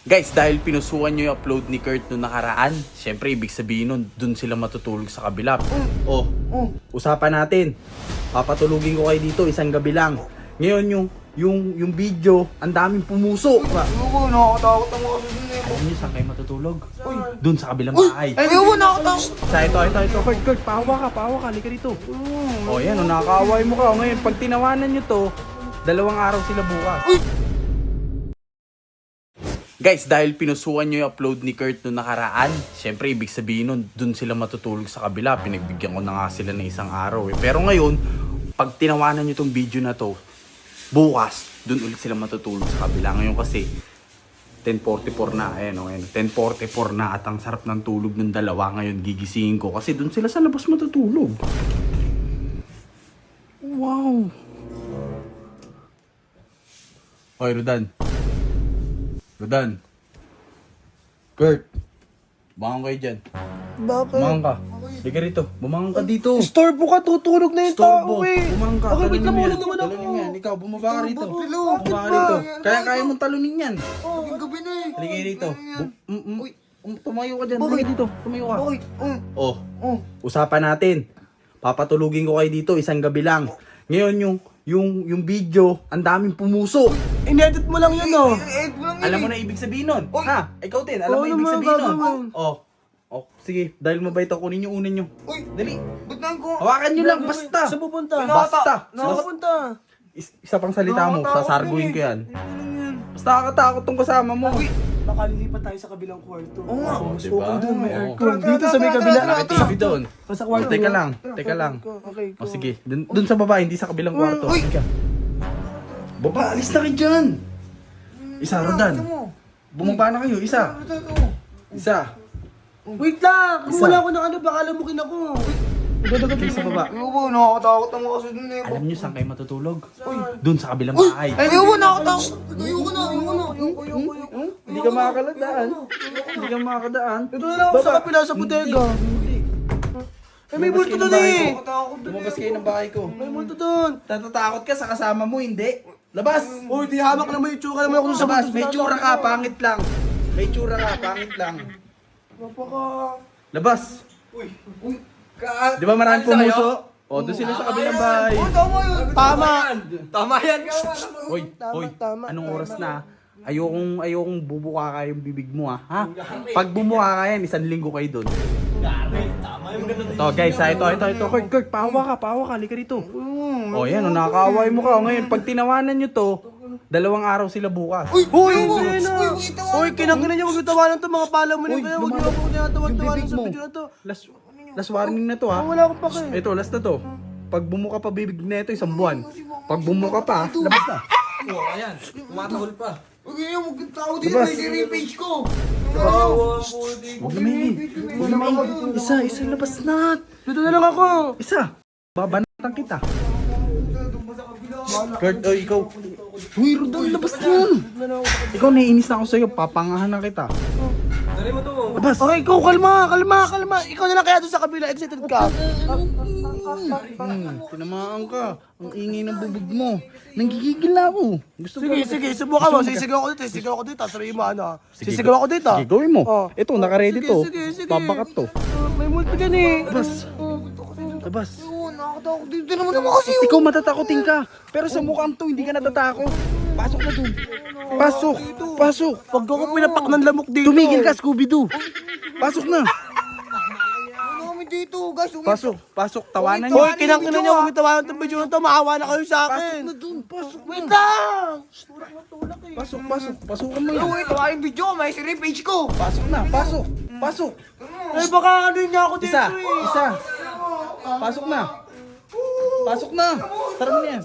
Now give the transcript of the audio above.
Guys, dahil pinusuan nyo yung upload ni Kurt nung nakaraan, syempre ibig sabihin nun, dun sila matutulog sa kabila. Oh, usapan natin. Papatulugin ko kayo dito isang gabi lang. Ngayon yung yung yung video, ang daming pumuso. Ayoko, nakakatakot ang mga kasi dun eh. Alam niyo saan kayo matutulog? Dun sa kabilang bahay. Ayoko, nakakatakot. Sa ito, ito, ito. Kurt, Kurt, pahawa ka, pahawa ka. Halika dito. Oh, yan. Oh, nakakaaway mo ka. Ngayon, pag tinawanan nyo to, dalawang araw sila bukas. Guys, dahil pinusuan nyo yung upload ni Kurt nung nakaraan, syempre ibig sabihin nun, dun sila matutulog sa kabila. Pinagbigyan ko na nga sila ng isang araw eh. Pero ngayon, pag tinawanan nyo tong video na to, bukas, dun ulit sila matutulog sa kabila. Ngayon kasi, 10.44 na, ayan o, ayan. 10.44 na at ang sarap ng tulog ng dalawa ngayon gigisingin ko kasi dun sila sa labas matutulog. Wow! Hoy, Rodan. Rodan. Kurt. Bumangon kayo dyan. Bakit? Bumangon ka. Liga rito. Bumangon ka dito. Store po ka, tutulog na yung Storbo. tao eh. Bumangon ka. Okay, wait Talunin lang mo muna yan. naman ako. Talunin mo yan. Ikaw, bumaba ka rito. Hello, Bumaba ka rito. Kaya kaya mong talunin yan. Oh, gabi na eh. Halika kayo dito. Bu- mm, mm. Um, Tumayo ka dyan. Bakit? Halika dito. Tumayo ka. Bakit? Oh, Oh, oh. usapan natin. Papatulugin ko kayo dito isang gabi lang. Ngayon yung yung yung video, ang daming pumuso. In-edit mo lang yun oh. Eh, lang Alam mo na ibig sabihin nun? Oy. Ha? Ikaw din, alam mo Oo ibig naman, sabihin nun? gagawin. Oh. Oh, sige, dahil mabait ako, kunin yung unan nyo. Uy, Dali. ba't na ko? Hawakan nyo lang, basta. Saan pupunta? Basta. Nakapunta. Is- isa pang salita mo, Nakakatakot sasarguin din ko eh. yan. Basta nakakatakot tong kasama mo. Uy, Nakalilipat tayo sa kabilang kwarto. Oo nga. Oh, Mas diba? open doon, may Oo. aircon. Dito sa may kabila. Malaki TV doon. Sa kwarto. Teka lang, teka lang. Okay, O sige, dun, dun sa baba, hindi sa kabilang kwarto. Uy. Baba, alis na kayo dyan. Isa, Rodan. Bumaba na kayo, isa. Isa. Wait lang! Kung Isa. wala ko ng ano, baka lamukin ako. Dadagat kayo sa baba. Ayoko, nakakatakot ang mga kasi dun eh. Alam niyo saan kayo matutulog? Dun sa kabilang bahay. Ayoko, nakakatakot. Ayoko na, ayoko na. Ayoko, ayoko, ayoko. Hindi ka makakaladaan. Hindi ka makakadaan. Ito na lang ako sa kapila sa bodega. Eh, may multo doon eh. Lumabas kayo ng bahay ko. May multo doon. Tatatakot ka sa kasama mo, hindi. Labas! Uy, di hamak naman yung tsura naman ako sa Labas, may tsura ka, pangit lang. May tsura ka, pangit lang. Napaka... Labas! Uy, uy. Ka- Di ba sa'yo? pumuso? O, doon sila sa kabilang bahay. Tama. Tama! Yan. Hoy, tama, anong oras na? Ayokong, ayokong bubuka ka yung bibig mo ha. ha? Pag bumuka ka yan, isang linggo kayo doon. Ito guys, ha, ito, ito, ito. Kurt, Kurt, pahawa ka, pahawa ka, halika rito. O yan, oh, nakakaaway mo ka. O, Ngayon, pag tinawanan nyo to, dalawang araw sila bukas. Uy, Uy, uy, uy, uy, na. uy, uy, tawa. Uy, kinangkinan niyo, huwag yung tawanan to, mga pala mo kaya, huwag niyo lumalabas. ako tinatawan-tawanan bibig sa video na to. Last, last warning na to ha. Ah, wala akong pake. Ito, last na to. Pag bumuka pa bibig na ito, isang buwan. Pag bumuka pa, labas na. Huwag yun, huwag yung tao dito. Labas. May siri yung page ko. Huwag na maingay. Huwag na maingay. Isa, isa, labas na. Dito na lang ako. Isa, babanatan kita. Kurt, oh, ikaw. Uy, Rodon, labas na. Ikaw, naiinis na ako sa'yo. Papangahan na kita. Labas. Okay, ikaw, kalma, kalma, kalma. Ikaw na lang kaya doon sa kabila, excited ka. Hmm, tinamaan ka. Ang ingay ng bubog mo. Nanggigigil na ako. Gusto Sige, ko- sige, subukan mo. Sisigaw ako dito, sisigaw ako dito. Sabihin mo ano. Sisigaw ako dito. Sige, gawin mo. Oh. Ito, naka-ready Sige, to. sige, sige. Papakat to. May multi ka eh. Labas. Labas. Oo, nakakatakot dito naman naman kasi. Ikaw matatakotin ka. Pero sa mukhang to, hindi ka natatakot. Pasok na dun. Pasok. Pasok. Pag ako pinapak ng lamok dito. Tumigil ka, Scooby-Doo. Pasok na. Ano dito, guys? Pasok. Pasok. Tawanan Hoy, niyo. kinangkinan niyo, huwag yung tawanan itong video na to. Maawa na kayo sa Pasok akin. na dun. Pasok Wait na. lang! Pasok, pasok. Pasukan mo Uy, yan. uy, tawa yung video. May siri page ko. Pasok na. Pasok. Pasok. Ay, baka ano niya ako dito Isa. eh. Isa. Pasok na. Pasok na. Tara mo na yan.